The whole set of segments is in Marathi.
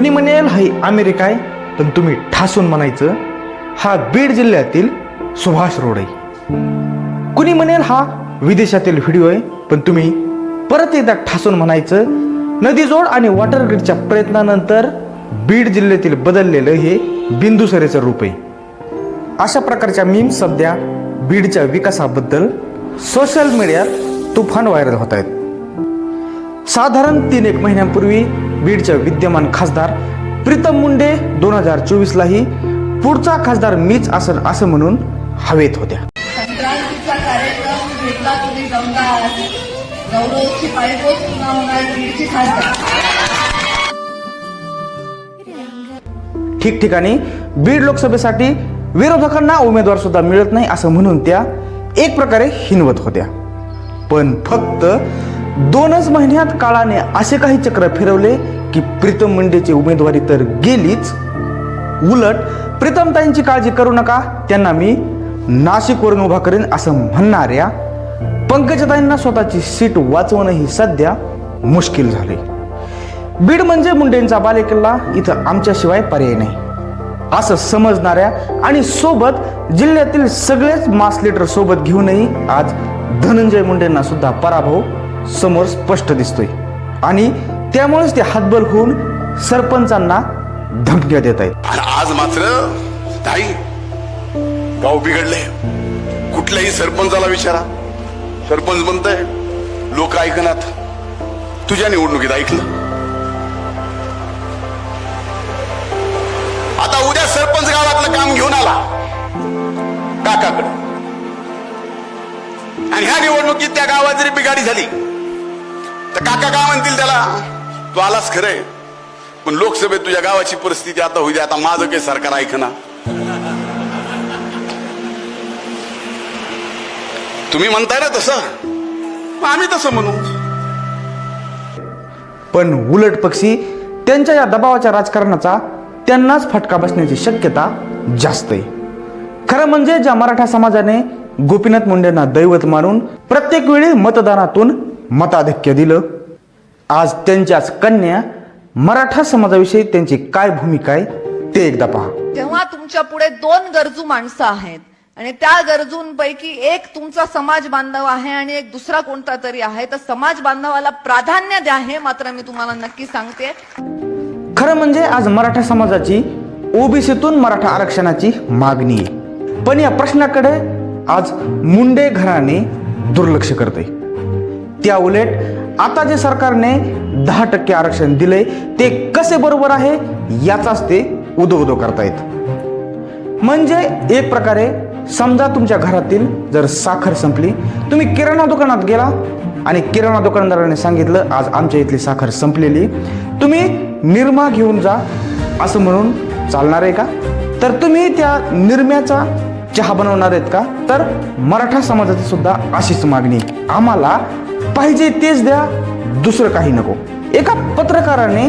कुणी म्हणेल हे अमेरिका आहे पण तुम्ही ठासून म्हणायचं हा बीड जिल्ह्यातील सुभाष रोड. आहे कुणी म्हणेल हा विदेशातील व्हिडिओ आहे. पण तुम्ही परत एकदा ठासून म्हणायचं नदीजोड आणि वॉटर ग्रीडच्या प्रयत्नानंतर बीड जिल्ह्यातील बदललेलं हे बिंदुसरेचं रूप आहे. अशा प्रकारच्या मीम सध्या बीडच्या विकासाबद्दल सोशल मीडियात तुफान व्हायरल होत आहेत. साधारण तीन एक महिन्यांपूर्वी बीडच्या विद्यमान खासदार प्रीतम मुंडे दोन हजार चोवीसलाही पुढचा खासदार मीच असेल असं म्हणून हवेत होत्या. संक्रांतीचा कार्यक्रम घेतला तुम्ही दमदार गौरवची पायपोच पुन्हा होणार बीडची खासदार. ठिकठिकाणी बीड लोकसभेसाठी विरोधकांना उमेदवार सुद्धा मिळत नाही असं म्हणून त्या एक प्रकारे हिनवत होत्या. पण फक्त दोनच महिन्यात काळाने असे काही चक्र फिरवले की प्रीतम मुंडेची उमेदवारी तर गेलीच. उलट प्रीतमताईंची काळजी करू नका त्यांना मी नाशिकवरून उभा करेन असं म्हणणाऱ्या पंकजताईंना स्वतःची सीट वाचवणंही सध्या मुश्किल झाले बीड म्हणजे मुंडेंचा बालेकिल्ला इथं आमच्याशिवाय पर्याय नाही. असं समजणाऱ्या आणि सोबत जिल्ह्यातील सगळेच मास लिटर सोबत घेऊनही आज धनंजय मुंडेंना सुद्धा पराभव समोर स्पष्ट दिसतोय. आणि त्यामुळेच ते हातबल होऊन सरपंचांना धमक्या देत आहेत. आणि आज मात्र ताई गाव बिघडले कुठल्याही सरपंचाला विचारा. सरपंच म्हणताय लोक ऐकनात तुझ्या निवडणुकीत ऐकलं. आता उद्या सरपंच गावातलं काम घेऊन आला. काकाकडे. आणि ह्या निवडणुकीत त्या गावात जरी बिघाडी झाली तर काका काय म्हणतील त्याला? तू आलास खरंय. पण लोकसभेत तुझ्या गावाची परिस्थिती आता होईल आता माझं काही सरकार ऐकना तुम्ही म्हणताय ना तसं? आम्ही तसं म्हणू. पण उलट पक्षी त्यांच्या या दबावाच्या राजकारणाचा त्यांनाच फटका बसण्याची शक्यता जास्त आहे. खरं म्हणजे ज्या मराठा समाजाने गोपीनाथ मुंडेंना दैवत मानून प्रत्येक वेळी मतदानातून मताधिक्य दिलं आज त्यांच्याच कन्या मराठा समाजाविषयी त्यांची काय भूमिका आहे ते एकदा पहा. तेव्हा तुमच्यापुढे दोन गरजू माणसं आहेत. आणि त्या गरजूंपैकी एक तुमचा समाज बांधव आहे आणि एक दुसरा कोणता तरी आहे. तर समाज बांधवाला प्राधान्य द्या हे मात्र मी तुम्हाला नक्की सांगते. खरं म्हणजे आज मराठा समाजाची ओबीसीतून मराठा आरक्षणाची मागणी आहे. पण या प्रश्नाकडे आज मुंडे घराणे दुर्लक्ष करते त्या उलट आता जे सरकारने दहा टक्के आरक्षण दिले ते कसे बरोबर आहे याचाच ते उदो उदो करतायत. म्हणजे एक प्रकारे समजा तुमच्या घरातील जर साखर संपली तुम्ही किराणा दुकानात गेला आणि किराणा दुकानदाराने सांगितलं आज आमच्या इथली साखर संपलेली. तुम्ही निरमा घेऊन जा असं म्हणून चालणार आहे का? तर तुम्ही त्या निरम्याचा चहा बनवणार आहेत का? तर मराठा समाजाची सुद्धा अशीच मागणी. आम्हाला पाहिजे तेच द्या दुसरं काही नको. एका पत्रकाराने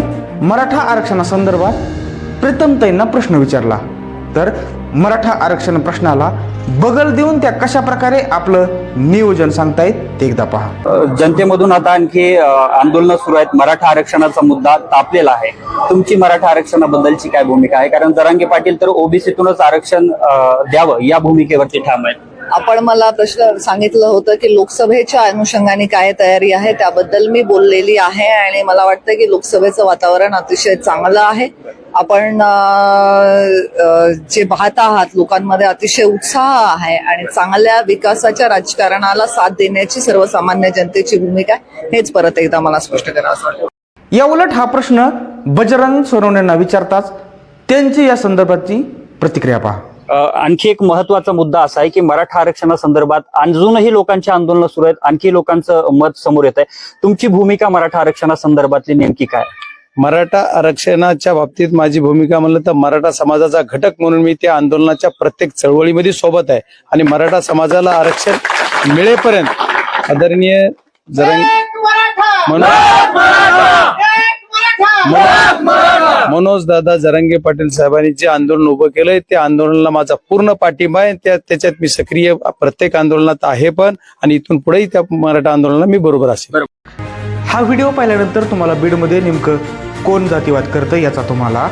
मराठा आरक्षणासंदर्भात प्रीतमताईंना प्रश्न विचारला. तर मराठा आरक्षण प्रश्नाला बगल देऊन त्या कशा प्रकारे आपलं नियोजन सांगतायत ते एकदा पहा. जनतेमधून आता आणखी आंदोलन सुरू आहेत. मराठा आरक्षणाचा मुद्दा तापलेला आहे. तुमची मराठा आरक्षणाबद्दलची काय भूमिका आहे? कारण जरांगे पाटील तर ओबीसीतूनच आरक्षण द्यावं या भूमिकेवरती ठाम आहेत. आपण मला प्रश्न सांगितलं होतं की लोकसभेच्या अनुषंगाने काय तयारी आहे त्याबद्दल मी बोललेली आहे आणि मला वाटतं की लोकसभेचं वातावरण अतिशय चांगलं आहे. आपण जे पाहत आहात लोकांमध्ये अतिशय उत्साह आहे आणि चांगल्या विकासाच्या राजकारणाला साथ देण्याची सर्वसामान्य जनतेची भूमिका आहे. हेच परत एकदा मला स्पष्ट करावं वाटतं. या उलट हा प्रश्न बजरंग सोनवण्यांना विचारताच त्यांची या संदर्भाची प्रतिक्रिया पहा. आणखी एक महत्त्वाचा मुद्दा असा आहे की मराठा आरक्षणासंदर्भात अजूनही लोकांची आंदोलनं सुरू आहेत. आणखी लोकांचं मत समोर येत आहे तुमची भूमिका मराठा आरक्षणासंदर्भातली नेमकी काय? मराठा आरक्षणाच्या बाबतीत माझी भूमिका म्हणलं तर मराठा समाजाचा घटक म्हणून मी त्या आंदोलनाच्या प्रत्येक चळवळीमध्ये सोबत आहे. आणि मराठा समाजाला आरक्षण मिळेपर्यंत आदरणीय जरंग मनोज दादा जरंगे पाटील साहेबांनी जे आंदोलन उभं केलंय त्या आंदोलनाला माझा पूर्ण पाठिंबा आहे. त्या त्याच्यात मी सक्रिय प्रत्येक आंदोलनात आहे पण आणि इथून पुढेही त्या मराठा आंदोलनाला मी बरोबर असेल. हा व्हिडिओ पाहिल्यानंतर तुम्हाला बीडमध्ये नेमकं कोण जातीवाद करतं याचा तुम्हाला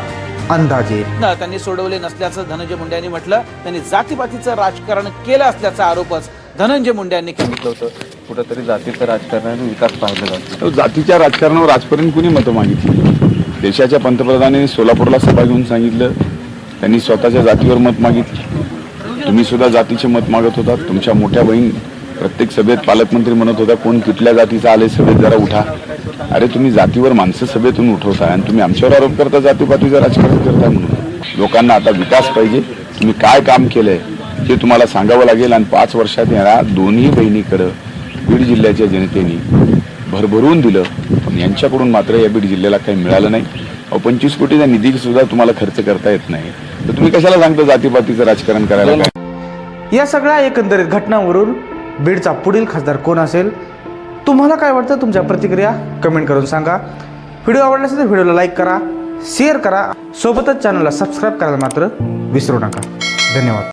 अंदाज येईल न त्यांनी सोडवले नसल्याचं धनंजय मुंडे यांनी म्हटलं. त्यांनी जातीपातीचं राजकारण केलं असल्याचा आरोपच धनंजय मुंडे यांनी केलं. होतं कुठंतरी जातीचं राजकारणाने विकास पाहिला जातो. जातीच्या राजकारणावर आजपर्यंत कुणी मतं मागितली? देशाच्या पंतप्रधानांनी सोलापूरला सभा घेऊन सांगितलं. त्यांनी स्वतःच्या जातीवर मत मागितलं. तुम्ही सुद्धा जातीचे मत मागत होता. तुमच्या मोठ्या बहीण प्रत्येक सभेत पालकमंत्री म्हणत होता कोण कुठल्या जातीचा आले सभेत जरा उठा. अरे तुम्ही जातीवर माणसं सभेतून उठवताय आणि तुम्ही आमच्यावर आरोप करता जातीपातीचं राजकारण करताय म्हणून. लोकांना आता विकास पाहिजे. तुम्ही काय काम केलंय हे तुम्हाला सांगावं लागेल आणि पाच वर्षात येणार दोन्ही बहिणीकडं बीड जिल्ह्याच्या जनतेने. भरभरून दिलं. पण यांच्याकडून मात्र या बीड जिल्ह्याला काही मिळालं नाही. अहो पंचवीस कोटीचा निधी सुद्धा तुम्हाला खर्च करता येत नाही. तर तुम्ही कशाला सांगता जातीपातीचं राजकारण करायला काय? या सगळ्या एकंदरीत घटनांवरून बीडचा पुढील खासदार कोण असेल? तुम्हाला काय वाटतं? तुमच्या प्रतिक्रिया कमेंट करून सांगा. व्हिडिओ आवडला असेल तर व्हिडिओला लाईक करा शेअर करा. सोबतच चॅनलला सबस्क्राईब करायला मात्र विसरू नका. धन्यवाद.